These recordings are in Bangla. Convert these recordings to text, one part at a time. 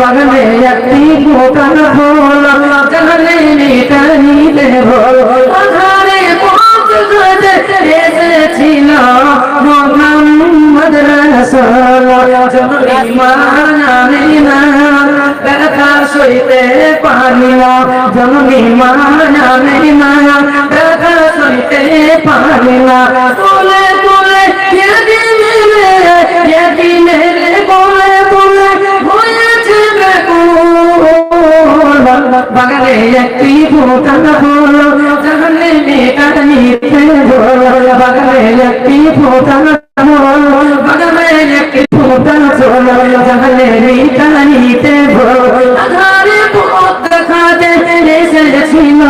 বাগানে একটি দোকান হল জানে নিতে ভোল আধারে পৌঁছ গজে এসেছিল মানা ব্যথা সইতে পারি না জননী মানা ব্যথা পারি না তুলে তুলে ইয়াদি মেলে বাগানে একটি ফুটান ফুল জানলে মেয়েটা নিতে বল বাগানে একটি ফুটান ফুল বাগানে একটি ফুটান ফুল জানলে মেয়েটা নিতে বল আধারে পথ দেখাতে এসেছিল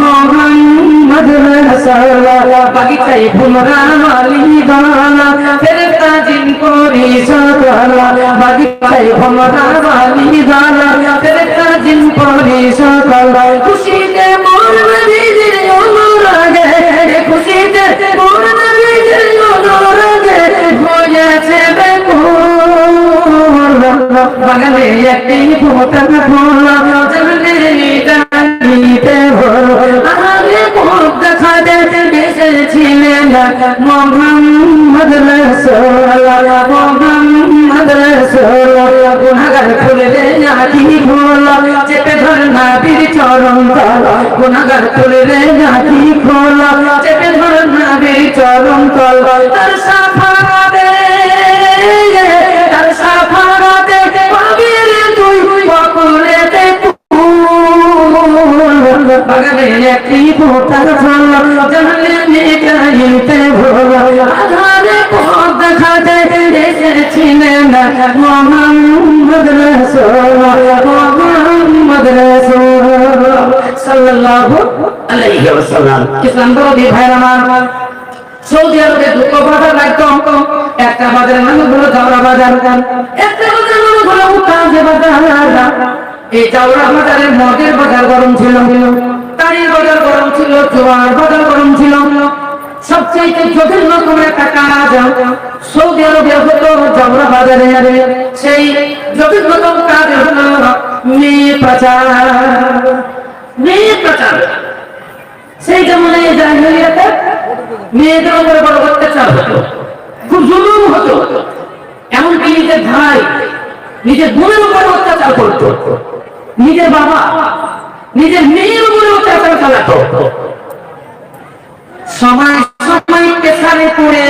মোহাম্মদ রাসূলুল্লাহ বাগিচায় ফুলরা মালি গানা ফেরেশতা জিন করি সকলা বাগিচায় ফুলরা মালি গানা ফেরেশতা জিন করি সকলা খুশিতে মোর নবীজির অনুরাগে খুশিতে মোর নবীজির অনুরাগে হয়েছে বেকুল। বাগানে একটি ফোটা ফুল জানলে নিতে ভোল আরে মুখ দেখাতে এসেছিলেন মোহাম্মদ রাসূলুল্লাহ। মোহাম্মদ রাসূলুল্লাহ গুনাহগার খুলে নাকি ভোল? ধর নবীর চরণ তল গুনাহগার খুলে নাকি ভোল চেপে ধর নবীর চরণ তল, তার সাফাতে তার সাফাতে পাবির তুই বকুলেতে বাগানে একটি ফোটার ফল জানলে ভোল ওয়াসাল্লাম ইসলাম বিরোধী ভাইরা আমার সৌদি আরবে দুটো বাজার লাগতো একটা বাজারের নাম হলো জাওরা বাজার। একটা বাজারের নাম হলো উত্তাজে বাজার। এই জাওরা বাজারে মদের বাজার গরম ছিল। তারির বাজার গরম ছিল, জোয়ার বাজার গরম ছিল। সবচেয়ে সেই জটিল রকম মেয়ে সেই এই জাহিলিয়াতে মেয়েদের উপরে বড় অত্যাচার হতো, খুব জুলুম হতো। এমনকি নিজের ভাই, নিজের বোনের উপরে অত্যাচার করতো। নিজের বাবা, নিজের মেয়ের উপরে অত্যাচার চালাতো। সময় সময় পেশারে পড়ে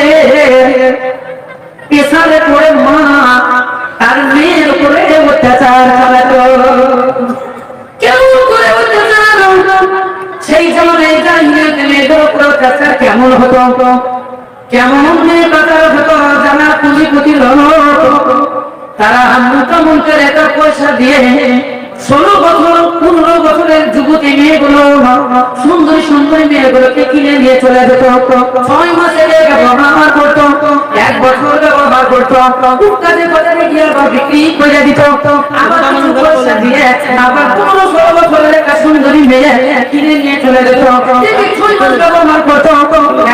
পেশারে পড়ে মা তার মেয়ের উপরে অত্যাচার চালাতো। অত্যাচার সেই জমানায় জাহিলিয়াতে মেয়েদের উপর অত্যাচার কেমন হতো? কেমন মেয়ে পাচার হতো? জানা পুঁজিপতি তারা মুখা মন্ত্রের এত পয়সা দিয়ে ষোলো বছর, পনেরো বছরের যুবতী মেয়েগুলো, সুন্দরী সুন্দরী মেয়েগুলোকে কিনে নিয়ে চলে যেত। ছয় মাসে ব্যবহার করতো। এক বছর ব্যবহার করতো। কাজে বাজারে গিয়ে আবার বিক্রি করে দিত। আবার কিছু পয়সা দিয়ে আবার পনেরো ষোলো বছরের একটা সুন্দরী মেয়ে কিনে নিয়ে চলে যেত। ছয় মাস ব্যবহার করতো?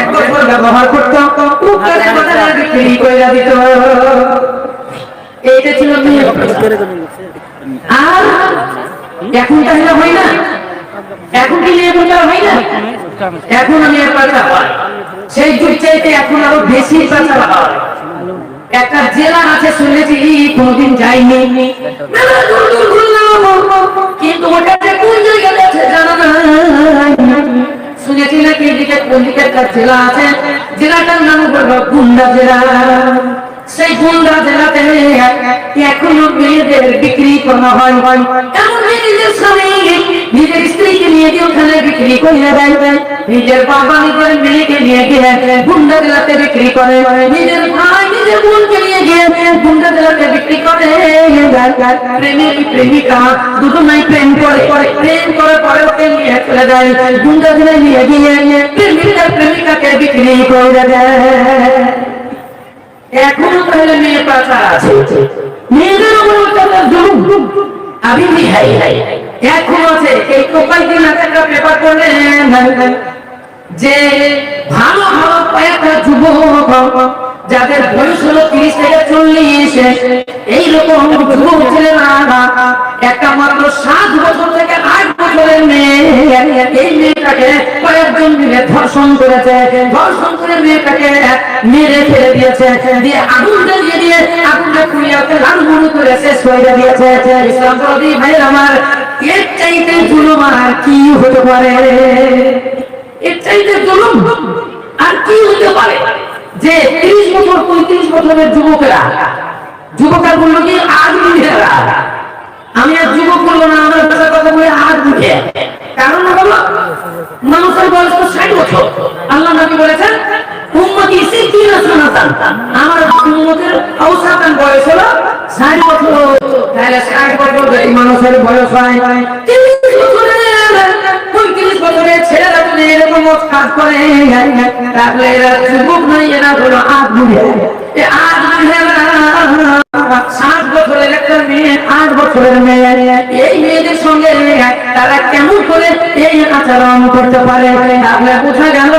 এক বছর ব্যবহার করতো। কাজে বাজারে বিক্রি করে দিত। এইটা ছিল মেয়ে আর এখন তাহলে হয় না? এখন কি নিয়ে প্রচার হয় না? এখন আমি প্রচার হয় সেই যুগ চাইতে এখন আরও বেশি প্রচার হয় একটা জেলা আছে, শুনেছি, কোনদিন যাইনি। কিন্তু কোন জায়গাতে আছে জানা নাই। শুনেছি নাকি এদিকে কোন দিকে একটা জেলা আছে। জেলাটার নাম হলো গুন্ডা জেলা। সেই গুন্ডা জেলাতে এখনও মেয়েদের বিক্রি করা হয়। এমন নিজের স্বামী? নিজের স্ত্রীকে নিয়ে গিয়ে ওখানে বিক্রি করে দেয় নিজের বাবা নিজের মেয়েকে নিয়ে গিয়ে গুন্ডা জেলাতে বিক্রি করে নিজের ভাই নিজের বোনকে নিয়ে গিয়ে গুন্ডা জেলাতে বিক্রি করে প্রেমিক প্রেমিকা দুটো নাই প্রেম করে প্রেম করে পরে ওকে নিয়ে চলে যায় গুন্ডা জেলায় নিয়ে গিয়ে প্রেমিকা প্রেমিকাকে বিক্রি করে দেয় এখনও তাহলে মেয়ে পাচার আছে মেয়েদের উপর অত্যাচার জুলুম আমি হাই হাই এখন আছে। এই আগে একটা পেপার করলেন যে ভালো ভালো কয়েকটা যুবক যাদের বয়স হলো তিরিশ থেকে চল্লিশ এইরকম যুবক ছেলেরা একটা মাত্র সাত বছর থেকে আট বছরের মেয়ে। এই মেয়েটাকে কয়েকজন মিলে ধর্ষণ করেছে। ধর্ষণ করে মেয়েটাকে মেরে ফেলে দিয়েছে। দিয়ে আগুন জ্বালিয়ে দিয়ে আগুনটা খুলিয়াতে লাল মুড়ি করে শেষ করে দিয়েছে। ইসলাম প্রদীপ ভাইয়ের আমার, এর চাইতে জুলুম আর কি হতে পারে? এর চাইতে জুলুম আর কি হতে পারে? যে তিরিশ বছর, পঁয়ত্রিশ বছরের যুবকেরা, যুবকের বলল কি, আজ বুঝেরা আমি আর যুবক বলব না, আমার কথা বলে আজ বুঝে। কারণ হলো মানুষের বয়স তো ষাট বছর। তাহলে এরা যুবক নয় এরা হলো আট এ আট সাত বছরের একটা মেয়ে, আট বছরের মেয়ে। এই মেয়েদের সঙ্গে তারা কেমন করে এই আচরণ করতে পারে? বোঝা গেল,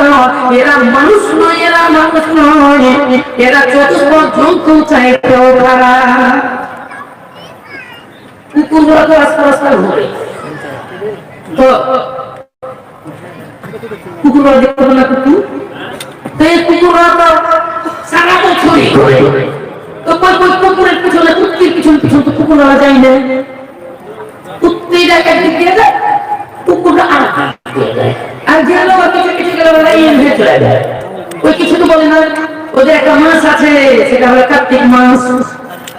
এরা মানুষ নয়, এরা মানুষ নয়। এরা চতুর্থ জন্তু চাইতেও খারাপ। কুকুরগুলো তো রাস্তা রাস্তা তো কুকুরগুলো দেখতে পেল না কুকুর তো এই কুকুররা তো সারা ওদের একটা মাস আছে, সেটা হলো কার্তিক মাস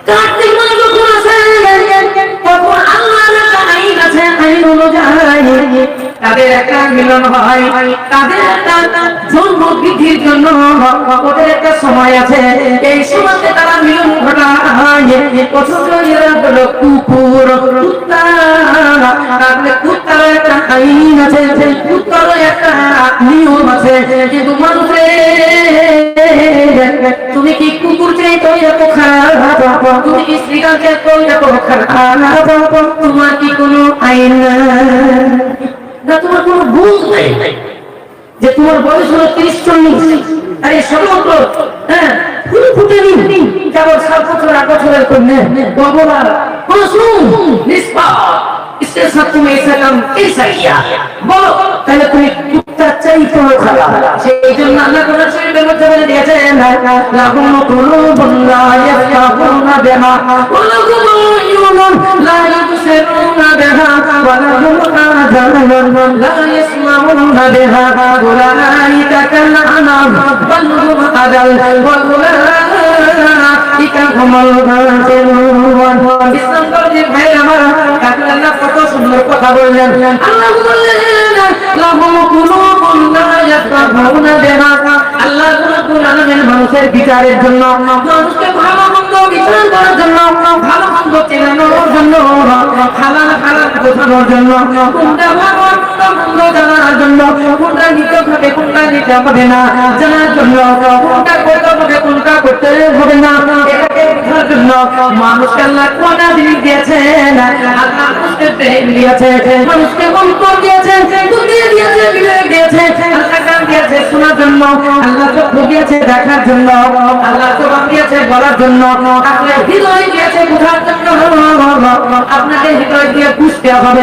কার্তিক মাস যখন আসে, তখন আল্লাহর একটা আইন আছে, আইন অনুযায়ী। তাদের একটা মিলন হয়। তাদের জন্ম বৃদ্ধির জন্য ওদের একটা সময় আছে। এই তারা মিলন কুকুর একটা আইন আছে একটা তুমি কি কুকুর চাই তো খারাপ তুমি কি শ্রীকাল খারাপ তোমার কি কোনো আইন না, তোমার কোনো ভুল নেই। যে তোমার বয়স হলো তিরিশ, চল্লিশ। আরে সমগ্র হ্যাঁ ফুল ফুটে নিন। কেবল সাত বছর, আট বছরের কন্যা বাবুরা মাসুম নিষ্পাপ। স্টেজ তুমি ইসলাম কি সাইয়া বলো তাহলে তুমি কুত্তা চাই তো খালা সেই জন্য আল্লাহ কোরআন শরীফের মধ্যে বলে দিয়েছেন লাহুম কুলুবুন লা ইয়াফকাহুনা বিহা কুলুবুন ইউনুন লা ইউবসিরুনা বিহা ওয়া লাহুম আযানুন লা ইসমাউনা বিহা উলাইকা কাল আনাম বাল হুম আদাল ওয়া উলাইকা হুমুল গাফিলুন ইসলাম করে ভাই আমার সুন্দর কথা বললেন। আল্লাহ বললেন লাহুম কুলুবুন লা ইয়াফকাহুনা বিহা আল্লাহ রাব্বুল আলামিন মানুষের বিচারের জন্য, মানুষকে ভালো মন্দ বিচার করার জন্য, ভালো মন্দ জন্য, হালাল হারাম বোঝানোর জন্য কোনটা ভালো কোনটা জানার জন্য কোনটা নিতে হবে, কোনটা নিতে হবে না? জানার জন্য কোনটা করতে হবে, কোনটা করতে হবে না? জন্য মানুষকে আল্লাহ কোনটা জিনিস দিয়েছেন? আল্লাহ মানুষকে ব্রেন দিয়েছে, মানুষকে অন্তর দিয়েছে, বুদ্ধি দিয়েছে, বিবেক দিয়েছে আল্লাহ কান দিয়েছে, শোনার জন্য, আল্লাহ চক্ষু দিয়েছে, দেখার জন্য, আল্লাহ জবান দিয়েছে, বলার জন্য আপনাকে হৃদয় দিয়ে বুঝতে হবে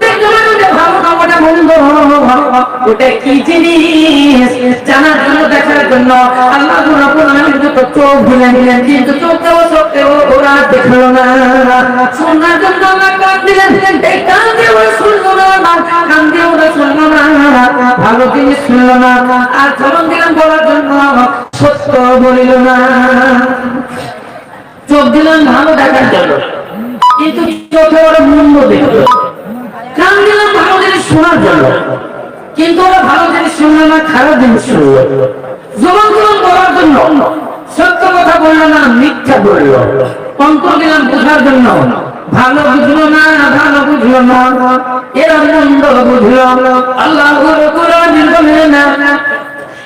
শুনলো না ভালো জিনিস শুনলো না। আর জবান দিলাম বলার জন্য, সত্য বলিল না। চোখ দিলাম ভালো দেখার জন্য কিন্তু চোখে ওরা মন্দ দেখল কান দিলাম ভালো জিনিস শোনার জন্য কিন্তু ওরা ভালো জিনিস শুনলো না খারাপ জিনিস শুনলো জবান দিলাম বলার জন্য, সত্য কথা বলল না মিথ্যা বলল। অন্তর দিলাম বোঝার জন্য, ভালো বুঝলো না, ভালো বুঝলো না, এরা মন্দ বুঝলো। আল্লাহ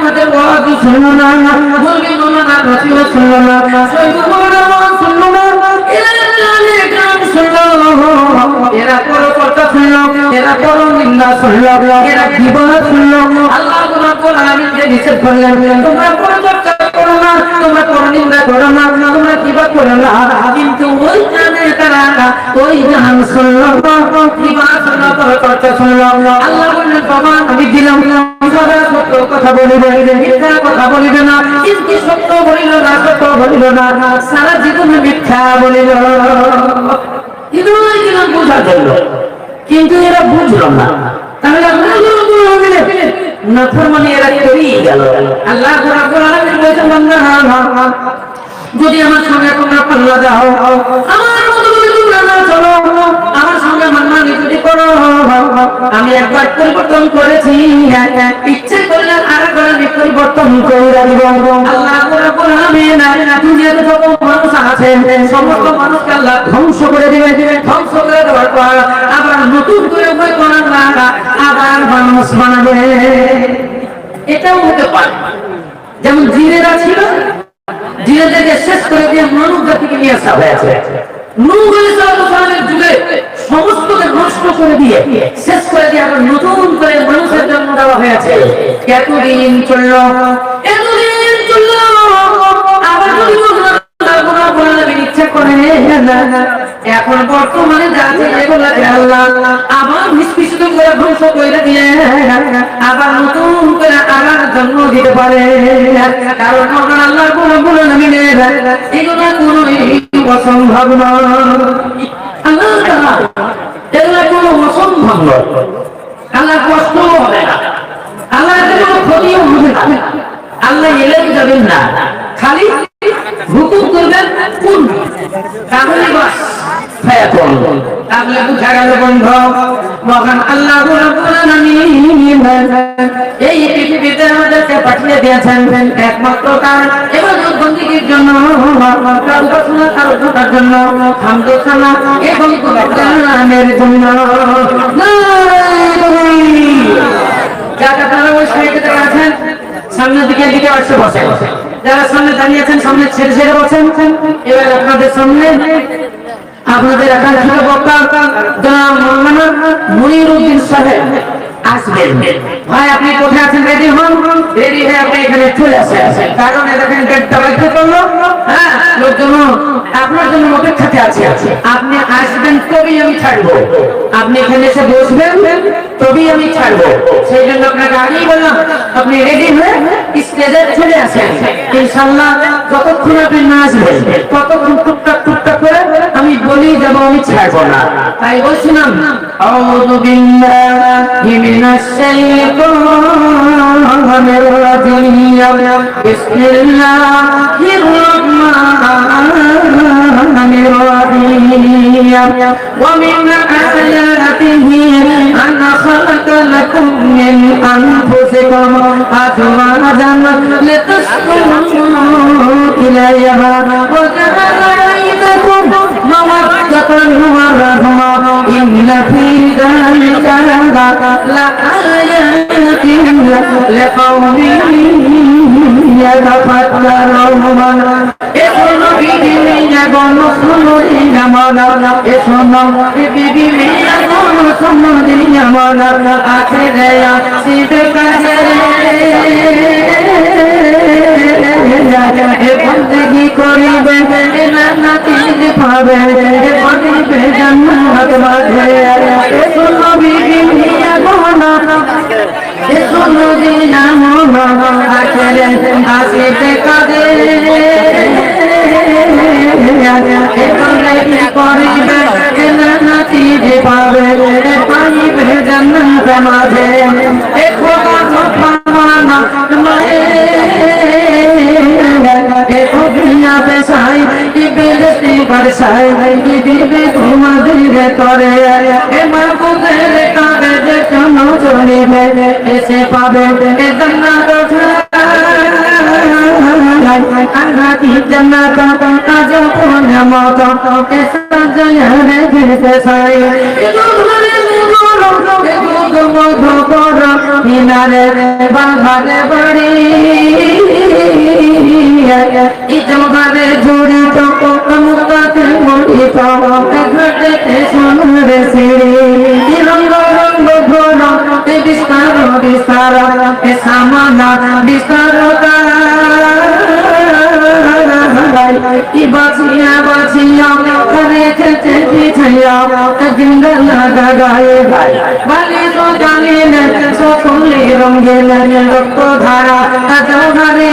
আমাদের ওয়াজ শুনলো না মুরগি শুনলো না রসিও শুনলো না। সৈব শুনলো না, এরা জানে গান শুনলো এরা বড় কথা শুনলো এরা বড় নিন্দা শুনলো এরা জীবন শুনলো আল্লাহ রাব্বুল আলামিন যে নিষেধ করলেন, তোমরা বড় চর্চা করো না, তোমরা বড় নিন্দা করো না, তোমরা কিবা করো না। কিন্তু ওই জানে ওই গান শুনলো কিবা শুনলো বড় চর্চা শুনলো আল্লাহ বললেন বাবা আমি দিলাম কথা বলিবে মিথ্যা কথা বলিবে না কিন্তু সত্য বলিল না সত্য বলিল না সারা জীবনে মিথ্যা বলিল। কিন্তু এগুলো বোঝার জন্য। কিন্তু এরা বুঝলো না। তাহলে নাফরমানি এরা করেই গেল। আল্লাহ রাব্বুল আলামিন বলেছেন বান্দা যদি আমার সঙ্গে তোমরা পাল্লা দাও আমার আমি একবার পরিবর্তন করেছি। ইচ্ছে করলে আর আমি পরিবর্তন করে দিব। মানুষ মানুষ যেমন জিনেরা ছিল, জিনেদেরকে শেষ করে দিয়ে মানব জাতিকে নিয়ে আসা হয়েছে। আবার আবার এখন বর্তমানে আবার নিষ্পিষিত করে ধ্বংস করে দিয়ে, আবার নতুন করে আবার জন্ম দিতে পারে। কারণ আল্লাহ কোনো নামিনে এগুলো কোনোই নয় আল্লাহ তাআলা এগুলো কোনো অসম্ভব। নয় আল্লাহ কষ্ট হবে না। আল্লাহ কোনো ক্ষতিও হবে না। আল্লাহ এলে যাবেন না। খালি হুকুম করবেন কোন তাহলে বাস ফায়াকুন তাহলে বুঝা গেল বন্ধু। মহান আল্লাহ রাব্বুল আলামিন এই পৃথিবীতে আমাদেরকে পাঠিয়ে দিয়েছেন একমাত্র তার ইবাদত বন্দেগীর জন্য উপাসনা জন্য, হামদ এবং গুণগানের জন্য। যারা তারা ওই সাইডে সামনের দিকে দিকে আসতে বসে। যারা সামনে দাঁড়িয়ে আছেন, সামনে ছেড়ে ছেড়ে বসেন এবার আপনাদের সামনে আপনাদের আকাঙ্ক্ষিত বক্তা যারা মৌলানা মনির উদ্দিন সাহেব। ভাই, আপনি কোথায় আছেন? রেডি হন। রেডি হয়ে আপনি এখানে চলে আসেন। কারণ এ দেখেন গেটটা করল। হ্যাঁ আপনার জন্য অপেক্ষাতে আছে। আপনি আসবেন, তবেই আমি আপনি এখানে এসে বসবেন, তবেই আমি সেই জন্য আপনাকে আগেই বললাম, আপনি রেডি হয়ে স্টেজে চলে আসেন। ইনশাল্লাহ যতক্ষণ আপনি না আসবেন, ততক্ষণ টুকটাক টুকটাক করে আমি বলি যাব আমি ছাড়বো না। তাই বলছিলাম, আউযু من الشيطان الرجيم بسم الله الرحمن الرحيم ومن آياته أن خلق لكم من أنفسكم أزواجا لتسكنوا إليها وجعل بينكم مودة عنهما رحمة إن في ذلك لآيات لقوم يتفكرون اسم إبلي يقول سنودي يمانا اسم إبلي يقول سنودي يمانا آخر يأسيد كهر بندگی کری بے نتی پاوے জান্নাত মাঝে এসো নবীজি নিয়ে গহনা এসো নবী নাম আখেরে হাসিতে কাঁদে করিবে নাতি যে পাবে পাইবে জান্নাত মাঝে এখো না মায়ে এখো বরসাই কি দিবে তোমাদের করে এ মাহবুবের কাবে যে কোন জড়িবে এসে পাবে এ জান্নাত আল্লাহি জান্নাত? আজ কোন মত? এ সাজয়া রে দিতে সাই। মিনারে বাঘারে বাড়ি। ইজমারে জুড়ি তো মুক্তাতে বিস্তার বিস্তার সামানা বিস্তার কি বাঁচিয়া বাঁচিয়া রেখেছে পিছাইয়া জিন্দা লাগা গায়ে গায়ে বালি তো জানি না সকলে রঙে রক্ত ধারা জোহারে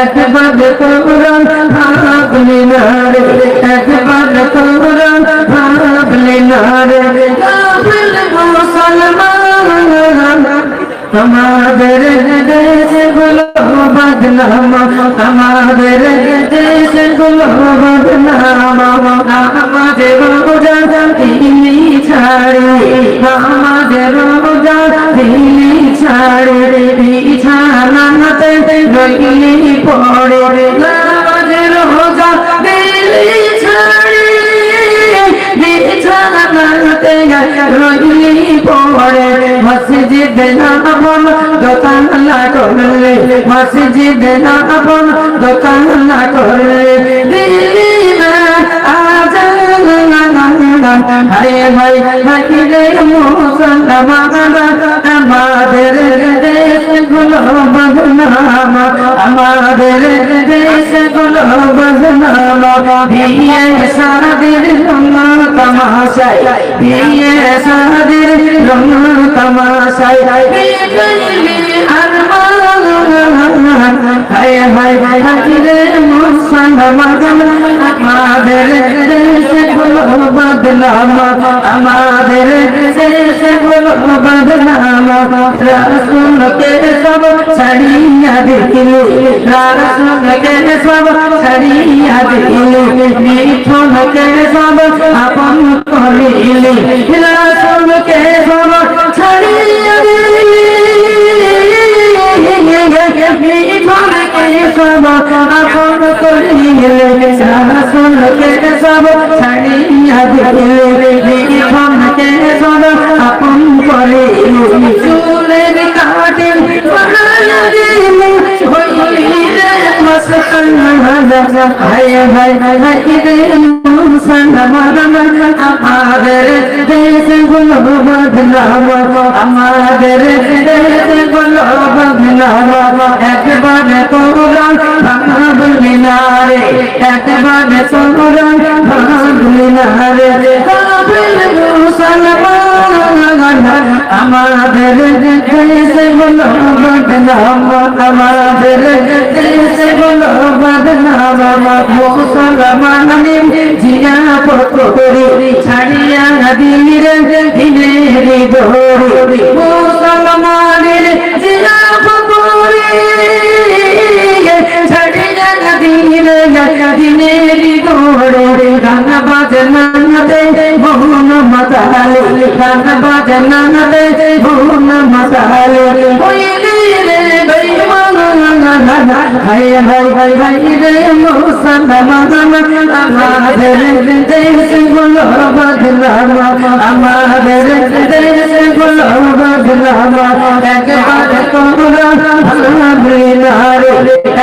একবারে তোরে ভাবলি না রে একবারে তোরে ভাবলি না রে। মুসলমান আমাদেরগুলো বদনাম আমাদের দেশগুলো বদনাম আমাদের রোজা দিলি ছাড়ে। আমাদের রোজা দিলি ছাড়ে। বিছানাতে রইলি পড়ে আমাদের রোজা দিলি বিছানাতে রইলি পড়ে মসজিদ নামন দোকান না করলে মসজিদ নামন দোকান না করলে দিলি না আজ হায় ভাই ভাই মুসলমান আমাদের দেশগুলো বদনাম বিয়ে সাদের রঙ তমাশাই বিয়ে সাদের রঙ তমাশাই হায় হায় হায় রে মুসলমান, আমাদের দেশ আমাদের দেশগুলো বদনাম রাসুল কে সব ছাড়িয়া দিল রাসুল কে সব ছাড়িয়া দিল মিঠুন কে সব আপন করিলি রাসুল কে সব ছাড়িয়া দিল মিঠুন সব আপন করিলে রাসুল কে সব আমাদের দেশগুলো বদনাম আমাদের দেশগুলো বদনাম একবার কোরআন ভাবলি না রে একবার আমাদের দেশগুলো বদনাম আমাদের দেশ জিয়া পকরি ছাড়িয়া দিলে দিলে দৌড়ি মুসলমানের জিয়া পকরি ছাড়িয়া আমাদের দেশগুলো বদলাম একবার তোমরা ভাবি না রে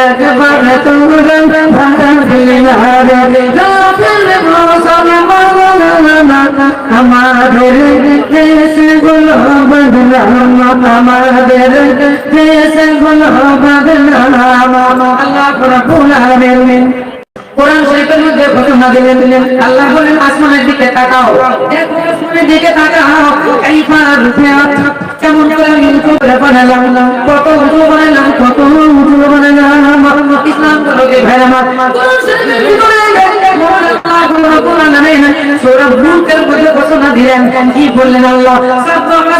একবার তোমরা ভাবি না রে আমাদের দেশগুলো বদলাম আমাদের বদলাম আল্লাহ রাব্বুল আলামিন কোরআন শরীফের মধ্যে ঘোষণা দিলেন দিলেন আল্লাহ বলেন আসমানের দিকে তাকাও দেখো আসমানের দিকে তাকাও কাইফা রুফিয়াত কেমন করে উঁচু কত উঁচু বানালাম ইসলাম সূরা মুলকের মধ্যে ঘোষণা দিলেন কি বললেন আল্লাহ সাব্বাহা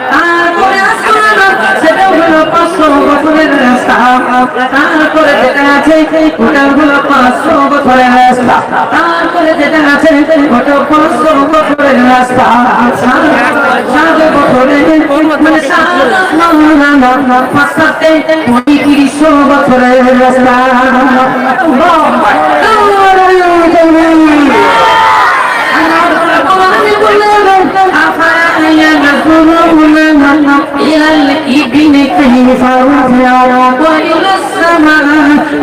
পাঁচশো বছরের রাস্তা তারপরে যেটা আছে ওটা হলো পাঁচশো বছরের রাস্তা তারপরে যেটা আছে ওটা পাঁচশো বছরের রাস্তা সাত বছরের মানে পাঁচটাতে পঁয়ত্রিশশো বছরের রাস্তা إلى الإبن كيف رفع وإلى السماء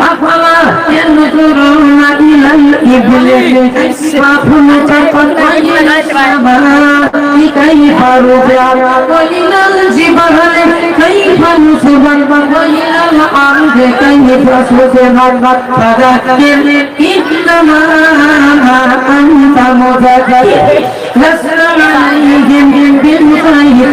أفلا ينظرون إلى الإبل كيف خلقت وإلى السماء كيف رفع وإلى الجبال كيف نصبت وإلى الأرض كيف سطحت فذكر إنما أنت مذكر لست عليهم بالخير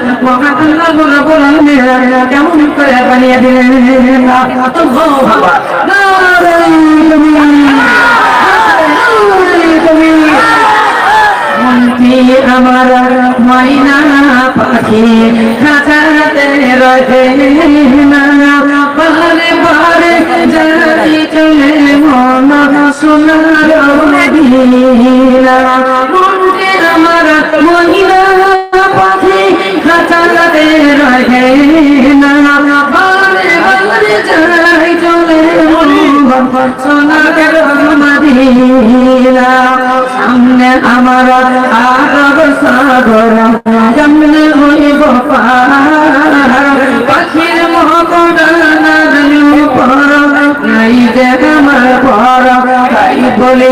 মহাকাল্লা বলে বললেন কেমন করে বানিয়ে দিলেন মন্ত্রী আমার ময়না পাখি খাঁচাতে রহে না পাহাড়ে পাহাড়ে যাই চলে মন সোনার সামনে আমার আরব সাগর কেমনে হইব পাখির মহকডানার উপর, নাই যে আমার পর। তাই বলে